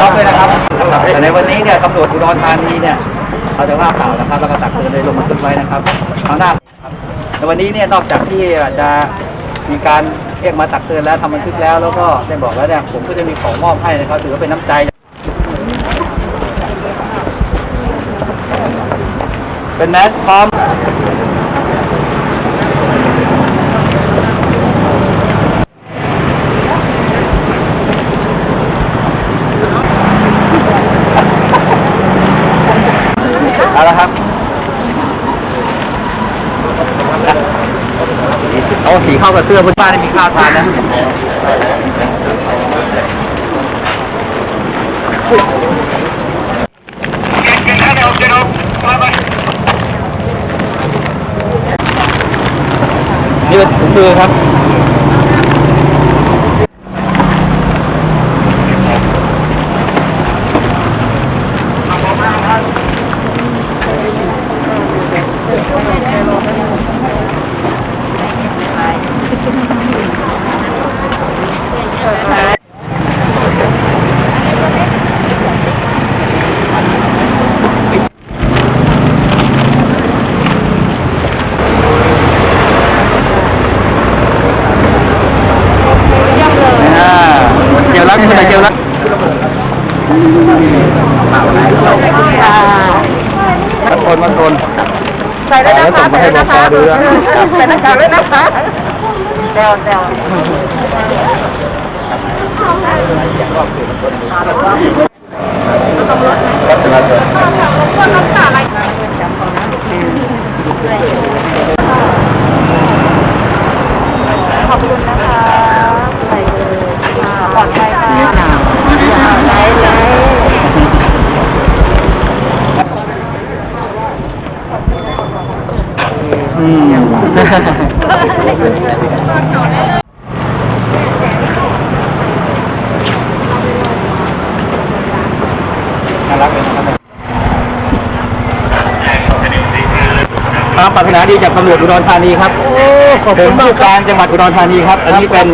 ท็อปด้วยนะครับแต่ในวันนี้เนี่ยตำรวจอุดรธานีเนี่ยเขาจะว่าข่าวนะครับแล้วก็ตักเตือนเลยลงมาขึ้นไว้นะครับเอาหน้าครับในวันนี้เนี่ยนอกจากที่จะมีการเรียกมาตักเตือนแล้วทำบันทึกแล้ว แล้วก็ได้บอกแล้วเนี่ยผมก็จะมีของมอบให้นะครับถือว่าเป็นน้ำใจเป็นแมสพร้อม เอาละครับเอาสีเข้ากับเสื้อเพื่อนบ้านได้มีข้าวทานนะนี่เป็นถุงมือครับ อ่าเกี่ยวรักคุณไหนเกี่ยวรัก มาทนมาทน ใส่ได้นะคะส่งมาให้บอกดูด้วยใส่หน้ากากด้วยนะคะแซวแซวขอบคุณนะคะใส่เลยปลอดภัยค่ะไหนไหน อืม น่ารักเลยนะครับความปรารถนาดีจากตำรวจอุดรธานีครับโอ้ขอบคุณผู้การจังหวัดอุดรธานีครับ อันนี้เป็น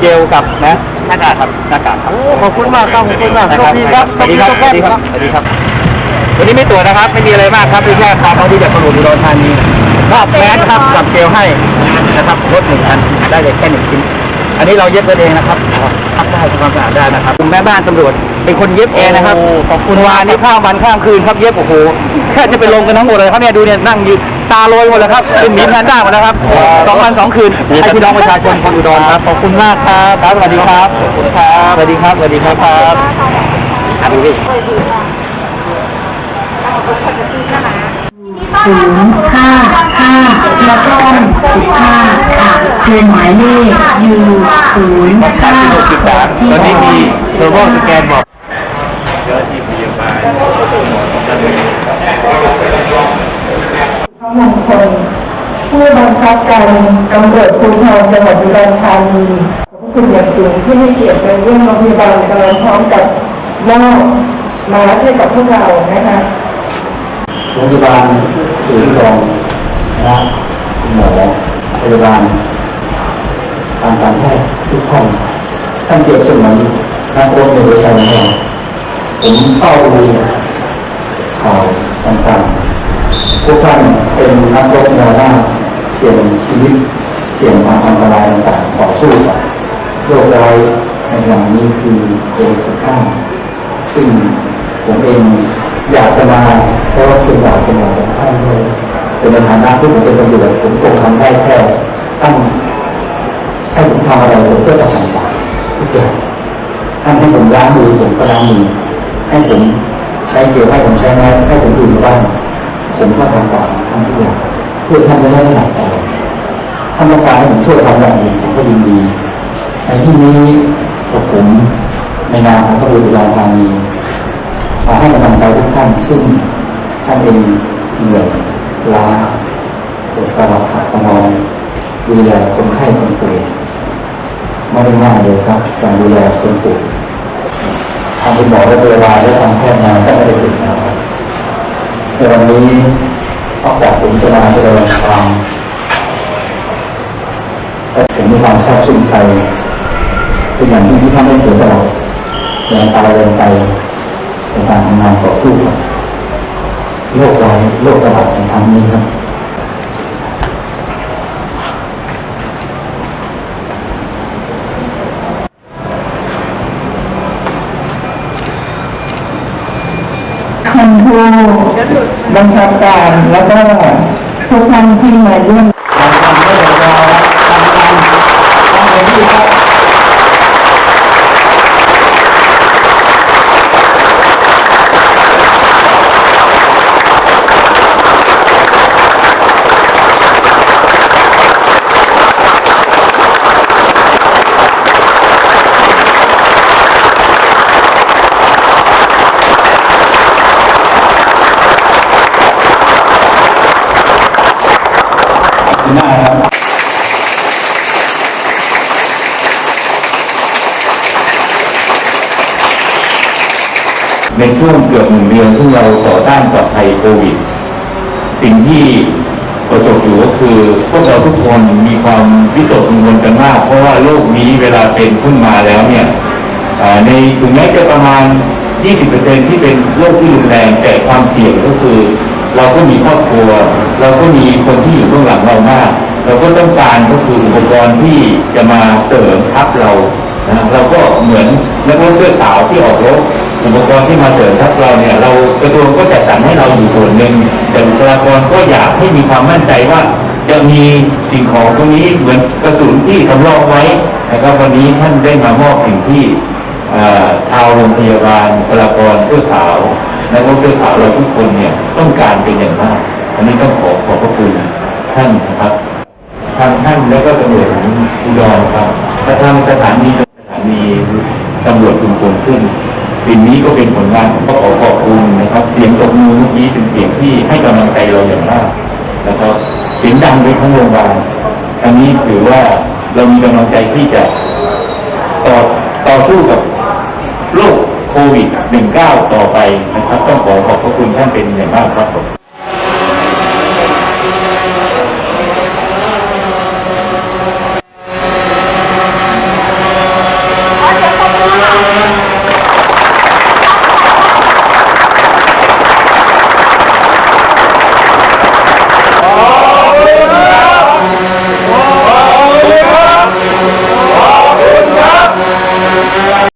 เจลกับนะหน้ากากครับหน้ากากครับขอบคุณมากครับขอบคุณมากนะโชคดีครับสวัสดีครับสวัสดีครับ วัสดีครับวันนี้ไม่ตรวจนะครับ ไม่มีอะไรมากครับคือแค่ความเอาดีจากตำรวจอุดรธานีมอบแมสครับกับเจลให้นะครับรถหนึ่งคันได้เลยแค่หนึ่งชิ้น อันนี้เราเย็บกันเองนะครับพักได้ทำความสะอาดได้นะครับคุณแม่บ้านตำรวจเป็นคนเย็บเองนะครับขอบคุณวานนี่ข้ามวันข้ามคืนครับเย็บโอ้โหแค่จะไปลงกันทั้งหมดเลยครับเนี่ยดูเนี่ยนั่งยืนตาโรยหมดแล้วครับเป็นหมีแพนด้าหมดแล้วครับสองวันสองคืนให้พี่น้องประชาชนคนอุดรครับขอบคุณมากครับครับสวัสดีครับขอบคุณครับสวัสดีครับสวัสดีครับครับอะดูดิ ศูนย์ห้าห้าแล้วก็สิบห้าค่ะคือหมายเลขยูศูนย์ห้าสิบสามตอนนี้มีเทอร์โบสแกนบอกพระมงคลผู้บังคับการตำรวจภูธรจังหวัดอุดรธานีขอบคุณอย่างสูงที่ให้เกียรติมาเยี่ยมโรงพยาบาลกำลังพร้อมกับมอบมาให้กับพวกเรานะคะ โรงพยาบาลศูนย์รองนะคุณหมอพยาบาลทางการแพทย์ทุกท่านท่านเกียรติสมนนักรบในหัวใจของเราผมเฝ้าดูข่าวต่างๆพวกท่านเป็นนักรบแนวหน้าเสี่ยงชีวิตเสี่ยงความอันตรายต่างๆต่อสู้กับโรคร้ายในขณะนี้คือโควิด 19 ซึ่งผมเอง อยากจะมาเพราะว่าเป็นอยากเป็นหมอของท่านด้วยเป็นในฐานะที่ผมเป็นตำรวจผมคงทำได้แค่ตั้งให้ผมทำอะไรผมก็จะทำตามทุกอย่างท่านให้ผมล้างมือผมก็ล้างมือให้ผมใช้เกลียวให้ผมใช้ไม้ให้ผมดื่มบ้างผมก็ทำตามทำทุกอย่างเพื่อท่านจะได้ไม่หนักใจท่านต้องการให้ผมช่วยทำอย่างอื่นผมก็ยินดีในที่นี้กับผมในนามของตำรวจอุดรธานี มาให้กำลังใจทุกท่านซึ่งท่านเองเหนื่อยล้าปวดกระหขัดกระนองดูแลคนไข้คนป่วยไม่ได้ง่ายเลยครับการดูแลคนป่วยทางคุณหมอและพยาบาลและทางแพทย์มาก็ไม่ได้ถึงนะครับในวันนี้นอกจากผมจะมาแสดงความแต่ผมมีความชอบชื่นใจเป็นอย่างที่ท่านได้เสียสละแรงตายแรงใจ ในการทำงานต่อสู้กับโรคร้ายโรคระบาดในครั้งนี้ครับท่านผู้บังคับการแล้วก็ทุกท่านที่มาเยี่ยมทำทำให้เราเราทำงานทำเต็มที่ครับ ในช่วงเกือบหนึ่งเดือนที่เราต่อต้านกับภัยโควิด สิ่งที่ประสบอยู่ก็คือพวกเราทุกคนมีความวิตกกังวลกันมาก เพราะว่าโรคนี้เวลาเป็นขึ้นมาแล้วเนี่ยในถึงแม้จะประมาณ 20%ที่เป็นโรคที่รุนแรงแต่ความเสี่ยงก็คือ เราก็มีครอบครัว เราก็มีคนที่อยู่เบื้องหลังเรามาก เราก็ต้องการก็คืออุปกรณ์ที่จะมาเสริมทัพเรานะเราก็เหมือนนักรบเสื้อขาวที่ออกรบ อุปกรณ์ที่มาเสริมทัพเราเนี่ยเรากระทรวงก็จัดสรรให้เราอยู่ส่วนหนึ่งแต่บุคลากรก็อยากให้มีความมั่นใจว่า จะมีสิ่งของตรงนี้เหมือนกระสุนที่สำรองไว้นะครับวันนี้ท่านได้มามอบสิ่งที่ชาวโรงพยาบาลบุคลากรเสื้อขาวและก็เสื้อขาวเราทุกคนเนี่ยต้องการเป็นอย่างมากอันนี้ต้องขอขอบพระคุณท่านนะครับทางท่านและก็ตำรวจอุดรครับกระทำสถานีสถานีตำรวจชุมชนขึ้น สิ่งนี้ก็เป็นผลงานของก็ขอขอบคุณนะครับ เสียงตบมือเมื่อกี้เป็นเสียงที่ให้กำลังใจเราอย่างมากนะครับเสียงดังไปทั้งโรงพยาบาลอันนี้ถือว่าเรามีกำลังใจที่จะต่อต่อสู้กับโรคโควิด -19 ต่อไปนะครับ ต้องขอขอบพระคุณท่านเป็นอย่างมากครับผม